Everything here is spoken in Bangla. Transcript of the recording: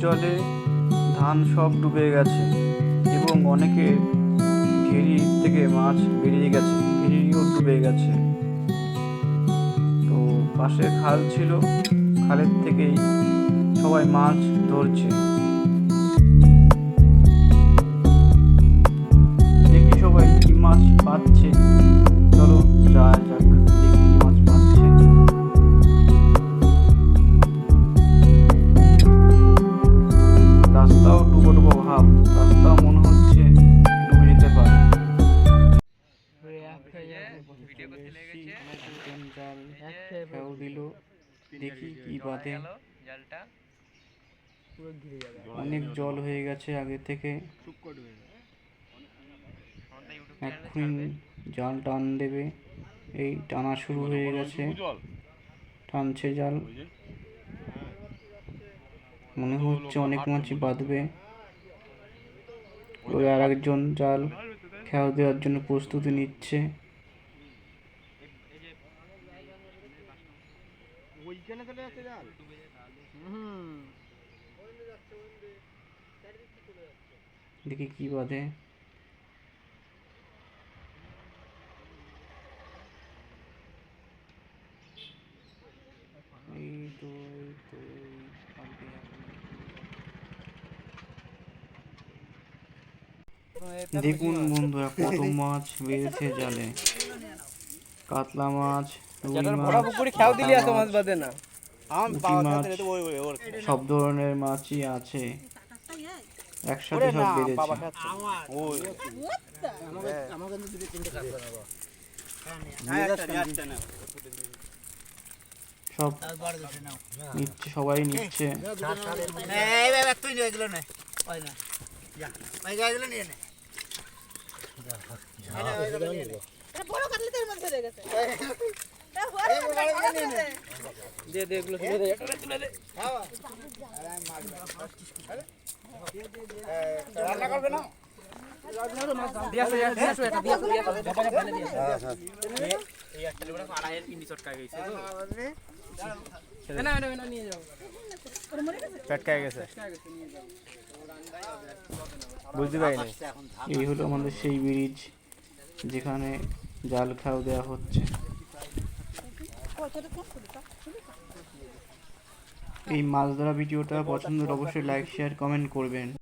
জলে ধান সব ডুবে গেছে এবং অনেকে ভেরি থেকে মাছ বেরিয়ে গেছে ভেরিও ডুবে গেছে। তো পাশে খাল ছিল, খালের থেকেই সবাই মাছ ধরছে। খেয়াও দিল। দেখি কি বাদে অনেক জল হয়ে গেছে আগে থেকে। এক্ষুনি জাল টান দেবে। এই টানা শুরু হয়ে গেছে। টানছে জাল। মনে হচ্ছে অনেক মাছই বাঁধবে। ওই আর একজন জাল খেয়াও দেওয়ার জন্য প্রস্তুতি নিচ্ছে। ওইখানে চলে যাচ্ছে জাল? দেখি কি বাঁধে। দেখুন বন্ধুরা, কত মাছ বেড়েছে জালে। কাতলা মাছ রুই মাছ। খেয়াও দিলি এত মাছ বাদে না। সব ধরনের মাছই আছে। একসাথে সব বেড়েছে। সব নিচ্ছে সবাই নিচ্ছে। বড় বড় কাতলাতের মধ্যে গেছে। বুঝতে পারিনি এই হলো আমাদের সেই ব্রিজ যেখানে জাল খাও দেওয়া হচ্ছে। এই মাছ ধরা ভিডিওটা পছন্দ অবশ্যই লাইক শেয়ার কমেন্ট করবেন।